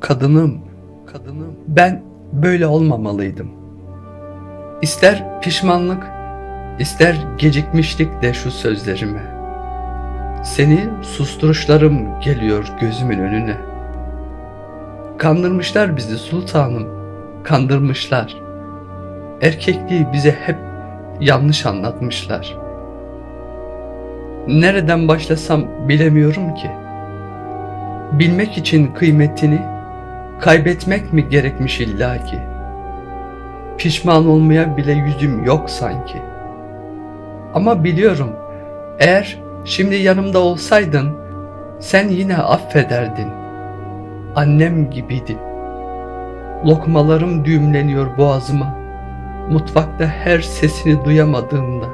Kadınım, kadınım. Ben böyle olmamalıydım. İster pişmanlık, ister gecikmişlik de şu sözlerime. Seni susturuşlarım geliyor gözümün önüne. Kandırmışlar bizi sultanım, kandırmışlar. Erkekliği bize hep yanlış anlatmışlar. Nereden başlasam bilemiyorum ki. Bilmek için kıymetini kaybetmek mi gerekmiş illaki? Pişman olmaya bile yüzüm yok sanki. Ama biliyorum eğer şimdi yanımda olsaydın sen yine affederdin. Annem gibiydin. Lokmalarım düğümleniyor boğazıma. Mutfakta her sesini duyamadığımda.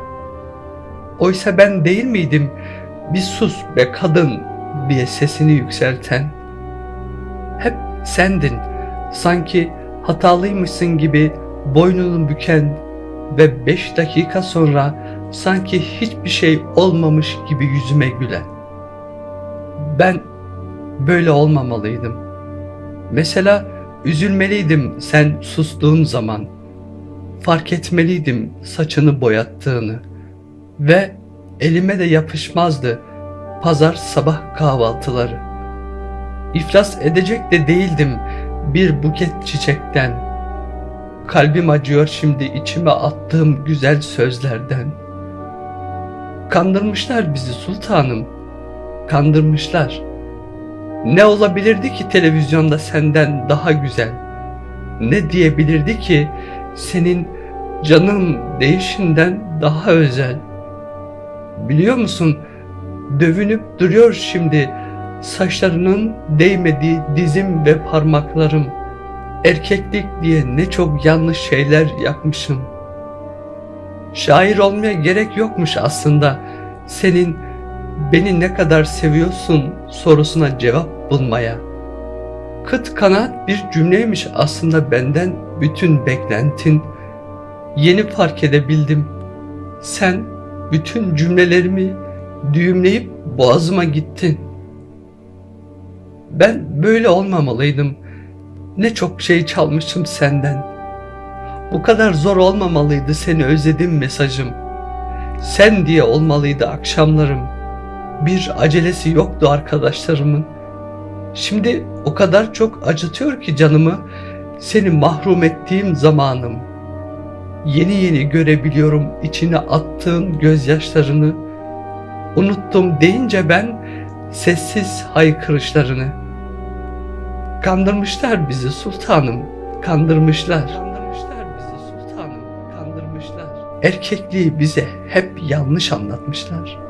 Oysa ben değil miydim bir sus be kadın diye sesini yükselten? Hep sendin sanki hatalıymışsın gibi boynunu büken ve beş dakika sonra sanki hiçbir şey olmamış gibi yüzüme gülen. Ben böyle olmamalıydım. Mesela üzülmeliydim sen sustuğun zaman. Fark etmeliydim saçını boyattığını ve elime de yapışmazdı pazar sabah kahvaltıları. İflas edecek de değildim bir buket çiçekten. Kalbim acıyor şimdi içime attığım güzel sözlerden. Kandırmışlar bizi sultanım, kandırmışlar. Ne olabilirdi ki televizyonda senden daha güzel? Ne diyebilirdi ki senin canım değişinden daha özel? Biliyor musun? Dövünüp duruyor şimdi saçlarının değmediği dizim ve parmaklarım. Erkeklik diye ne çok yanlış şeyler yapmışım. Şair olmaya gerek yokmuş aslında. Senin beni ne kadar seviyorsun sorusuna cevap bulmaya. Kıt kanaat bir cümleymiş aslında benden bütün beklentin. Yeni fark edebildim. Sen bütün cümlelerimi düğümleyip boğazıma gittin. Ben böyle olmamalıydım. Ne çok şey çalmışım senden. Bu kadar zor olmamalıydı seni özledim mesajım. Sen diye olmalıydı akşamlarım. Bir acelesi yoktu arkadaşlarımın. Şimdi o kadar çok acıtıyor ki canımı seni mahrum ettiğim zamanım. Yeni yeni görebiliyorum içine attığın gözyaşlarını. Unuttum deyince ben sessiz haykırışlarını. Kandırmışlar bizi sultanım, kandırmışlar. Kandırmışlar bizi sultanım, kandırmışlar. Erkekliği bize hep yanlış anlatmışlar.